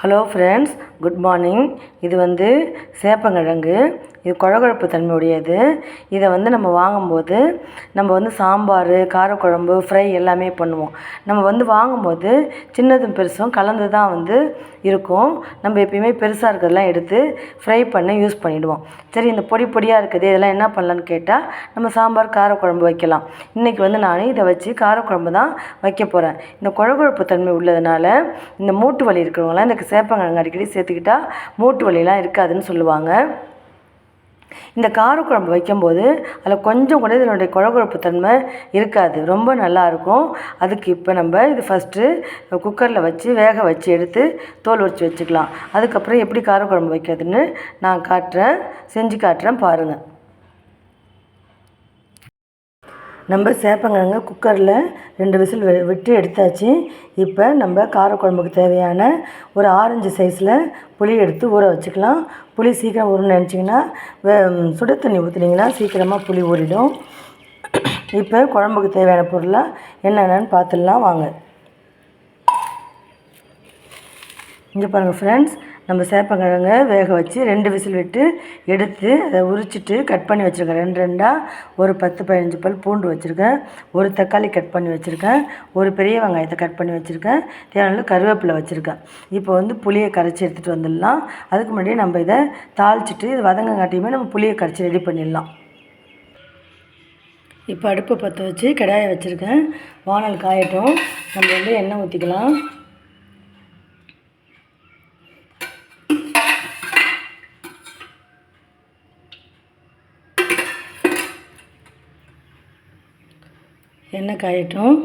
Hello friends good morning இது வந்து சேப்பங்கிழங்கு. இது குழகுழப்பு தன்மையுடையது. இதை வந்து நம்ம வாங்கும்போது நம்ம வந்து சாம்பார் காரக்குழம்பு ஃப்ரை எல்லாமே பண்ணுவோம். நம்ம வந்து வாங்கும்போது சின்னதும் பெருசும் கலந்து தான் வந்து இருக்கும். நம்ம எப்பயுமே பெருசாக இருக்கிறதெல்லாம் எடுத்து ஃப்ரை பண்ண யூஸ் பண்ணிவிடுவோம் சரி இந்த பொடி பொடியாக இருக்குது இதெல்லாம் என்ன பண்ணலான்னு கேட்டால் நம்ம சாம்பார் காரக்குழம்பு வைக்கலாம். இன்றைக்கி வந்து நான் இதை வச்சு காரக்குழம்பு தான் வைக்க போகிறேன் இந்த குழகுழப்பு தன்மை உள்ளதுனால இந்த மூட்டு வலி இருக்கிறவங்களாம் இந்த சேப்பங்கிழங்கு அடிக்கடி சேர்த்துக்கிட்டா மூட்டு வலிலாம் இருக்காதுன்னு சொல்லுவாங்க. இந்த காரக்குழம்பு வைக்கும்போது அதில் கொஞ்சம் கூட இதனுடைய குழகுழப்பு தன்மை இருக்காது. ரொம்ப நல்லாயிருக்கும் அதுக்கு இப்போ நம்ம இது ஃபஸ்ட்டு குக்கரில் வச்சு வேக வச்சு எடுத்து தோல் உரித்து வச்சுக்கலாம். அதுக்கப்புறம் எப்படி காரக்குழம்பு வைக்கிறதுன்னு நான் காட்டுறேன். செஞ்சு காட்டுறேன் பாருங்கள் நம்ம சேப்பங்கிழங்க குக்கரில் ரெண்டு விசில் விட்டு எடுத்தாச்சு. இப்போ நம்ம காரக்குழம்புக்கு தேவையான ஒரு ஆரஞ்சு சைஸில் புளி எடுத்து ஊற வச்சுக்கலாம். புளி சீக்கிரம் ஊறணும்னு நினச்சிங்கன்னா வே சுடு தண்ணி ஊற்றுனீங்கன்னா சீக்கிரமாக புளி ஊறிடும். இப்போ குழம்புக்கு தேவையான பொருளாக என்னென்னு பார்த்துடலாம் வாங்க. இங்கே பாருங்கள் ஃப்ரெண்ட்ஸ் நம்ம சேப்பங்கிழங்க வேக வச்சு ரெண்டு விசில் விட்டு எடுத்து அதை உரிச்சிட்டு கட் பண்ணி வச்சுருக்கேன். ரெண்டு ரெண்டாக ஒரு பத்து பதினஞ்சு பல் பூண்டு வச்சுருக்கேன். ஒரு தக்காளி கட் பண்ணி வச்சுருக்கேன். ஒரு பெரிய வெங்காயத்தை கட் பண்ணி வச்சுருக்கேன். தேவையான கருவேப்பிலை வச்சுருக்கேன். இப்போ வந்து புளியை கரைச்சி எடுத்துகிட்டு வந்துடலாம். அதுக்கு முன்னாடி நம்ம இதை தாளிச்சிட்டு இது வதங்கங்காட்டியுமே நம்ம புளியை கரைச்சி ரெடி பண்ணிடலாம். இப்போ அடுப்பை பற்ற வச்சு கடாயை வச்சுருக்கேன். வானல் காயட்டும். நம்ம வந்து எண்ணெய் ஊற்றிக்கலாம் எண்ணெய் காயட்டும்?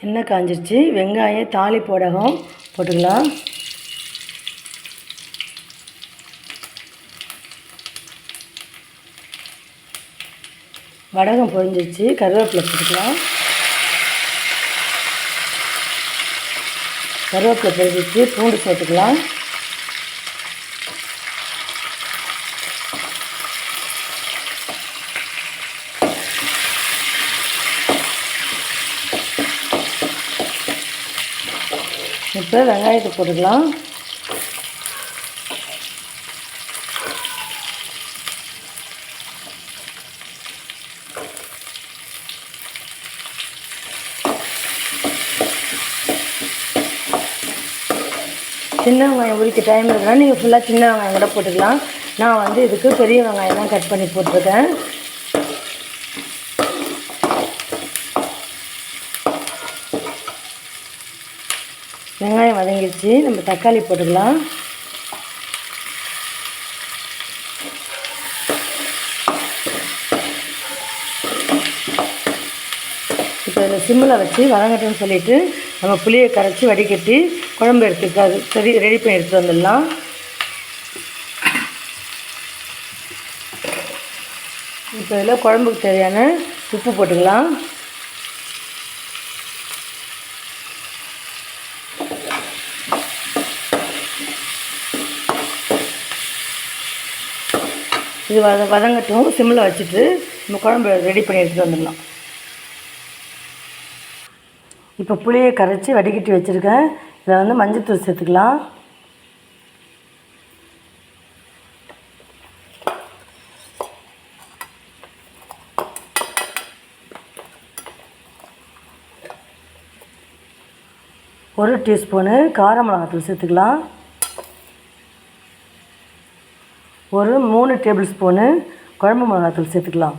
எண்ணெய் காஞ்சிருச்சு? வெங்காயம் தாலி போடகம் போட்டுக்கலாம். வடகம் பொரிஞ்சிருச்சு கருவேப்பிலை போட்டுக்கலாம் கருவேப்பிலை பொரிஞ்சிருச்சு பூண்டு சேர்த்துக்கலாம். இப்போ வெங்காயத்தை போட்டுக்கலாம். சின்ன வெங்காயம் உரிக்க டைம் இருக்குன்னா நீங்கள் ஃபுல்லாக சின்ன வெங்காயம் கூட போட்டுக்கலாம். நான் வந்து இதுக்கு பெரிய வெங்காயம் தான் கட் பண்ணி போட்டிருக்கேன். வெங்காயம் வதங்கிடுச்சு நம்ம தக்காளி போட்டுக்கலாம். இப்போ இதில் சிம்மில் வச்சு வதங்கட்டும்னு சொல்லிவிட்டு நம்ம புளியை கரைச்சி வடிகட்டி குழம்பு எடுத்துக்காது சரி ரெடி பண்ணி எடுத்துகிட்டு வந்துடலாம். இப்போ இதில் குழம்புக்கு தேவையான உப்பு போட்டுக்கலாம். இது வத வதங்கட்டும் சிம்மில் வச்சுட்டு நம்ம குழம்பு ரெடி பண்ணி எடுத்துகிட்டு வந்துடலாம். இப்போ புளியை கரைச்சி வடிகட்டி வச்சுருக்கேன். இதில் வந்து மஞ்சத்தூள் சேர்த்துக்கலாம். ஒரு டீஸ்பூனு கார மிளகாத்தூள் சேர்த்துக்கலாம். ஒரு மூணு டேபிள் ஸ்பூனு குழம்பு மிளகாத்தூள் சேர்த்துக்கலாம்.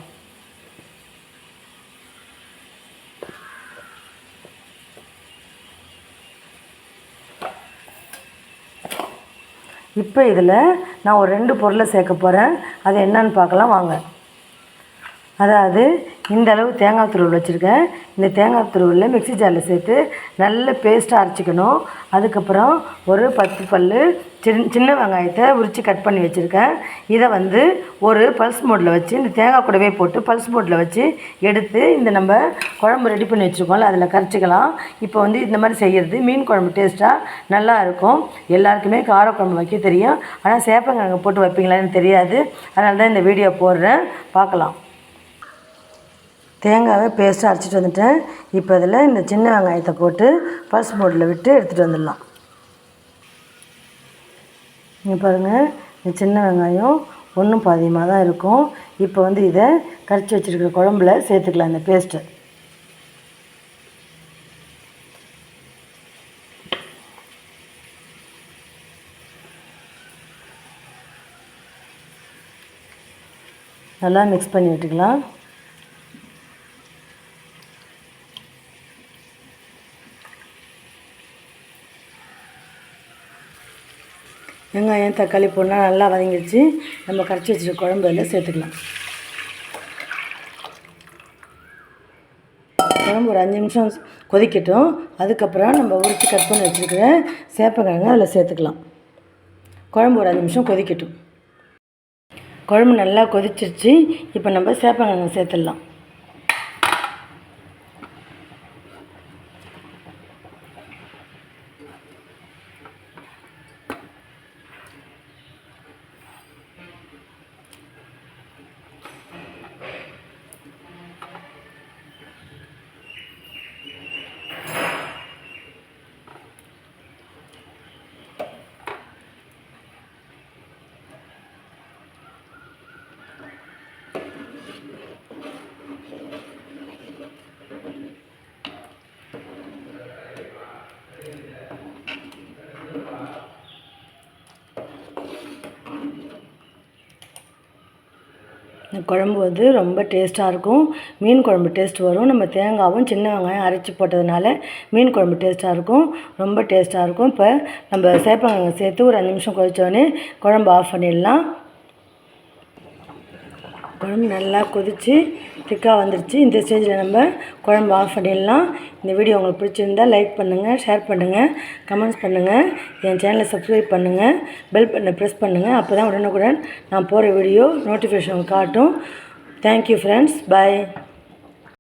இப்போ இதில் நான் ஒரு ரெண்டு பொருளை சேர்க்க போகிறேன். அது என்னன்னு பார்க்கலாம். வாங்க. அதாவது இந்த அளவு தேங்காய் துருவல் வச்சுருக்கேன். இந்த தேங்காய் துருவலில் மிக்ஸி ஜாரில் சேர்த்து நல்ல பேஸ்ட்டாக அரைச்சிக்கணும். அதுக்கப்புறம் ஒரு பத்து பல் சின் சின்ன வெங்காயத்தை உரித்து கட் பண்ணி வச்சுருக்கேன். இதை வந்து ஒரு பல்ஸ் மோட்டில் வச்சு இந்த தேங்காய் கூடவே போட்டு பல்ஸ் மோட்டில் வச்சு எடுத்து இந்த நம்ம குழம்பு ரெடி பண்ணி வச்சுருக்கோம்ல அதில் கரைச்சிக்கலாம். இப்போ வந்து இந்த மாதிரி செய்கிறது மீன் குழம்பு டேஸ்ட்டாக நல்லா இருக்கும். எல்லாருக்குமே கார குழம்பு வைக்க தெரியும். ஆனால் சேப்பங்கிழங்கு போட்டு வைப்பீங்களான்னு தெரியாது. அதனால தான் இந்த வீடியோ போடுறேன். பார்க்கலாம். தேங்காவை பேஸ்ட்டாக அரைச்சிட்டு வந்துட்டேன். இப்போ அதில் இந்த சின்ன வெங்காயத்தை போட்டு பல்ஸ் போட்டில் விட்டு எடுத்துகிட்டு வந்துடலாம். இங்கே பாருங்கள் இந்த சின்ன வெங்காயம் ஒன்றும் பாதியமாக தான் இருக்கும். இப்போ வந்து இதை கரைச்சி வச்சுருக்கிற குழம்புல சேர்த்துக்கலாம் இந்த பேஸ்ட்டை நல்லா மிக்ஸ் பண்ணி விட்டுக்கலாம். வெங்காயம் தக்காளி போடணும் நல்லா வதங்கிடுச்சு. நம்ம கரைச்சி வச்சுருக்க குழம்பு எல்லாம் சேர்த்துக்கலாம். குழம்பு ஒரு அஞ்சு நிமிஷம் கொதிக்கட்டும். அதுக்கப்புறம் நம்ம உரித்து கட் பண்ணி வச்சுருக்கிற சேப்பக்கிழங்கு அதில் சேர்த்துக்கலாம். குழம்பு ஒரு அஞ்சு நிமிஷம் கொதிக்கட்டும். குழம்பு நல்லா கொதிச்சிருச்சு. இப்போ நம்ம சேப்பங்கிழங்கு சேர்த்துடலாம். குழம்பு வந்து ரொம்ப டேஸ்ட்டாக இருக்கும். மீன் குழம்பு டேஸ்ட் வரும். நம்ம தேங்காவும் சின்ன வெங்காயம் அரைச்சி போட்டதுனால மீன் குழம்பு டேஸ்ட்டாக இருக்கும். ரொம்ப டேஸ்ட்டாக இருக்கும். இப்போ நம்ம சேப்பங்கிழங்கு சேர்த்து ஒரு அஞ்சு நிமிஷம் கொதித்தோடனே குழம்பு ஆஃப் பண்ணிடலாம். குழம்பு நல்லா கொதித்து திக்காக வந்துடுச்சு இந்த ஸ்டேஜில் நம்ம குழம்பு ஆஃப் பண்ணிடலாம். இந்த வீடியோ உங்களுக்கு பிடிச்சிருந்தால் லைக் பண்ணுங்கள் ஷேர் பண்ணுங்கள் கமெண்ட்ஸ் பண்ணுங்கள் என் சேனலை சப்ஸ்கிரைப் பண்ணுங்கள் பெல் பண்ண ப்ரெஸ் பண்ணுங்கள் அப்போ தான் உடனுக்குடன் நான் போகிற வீடியோ நோட்டிஃபிகேஷன் காட்டும். Thank you friends bye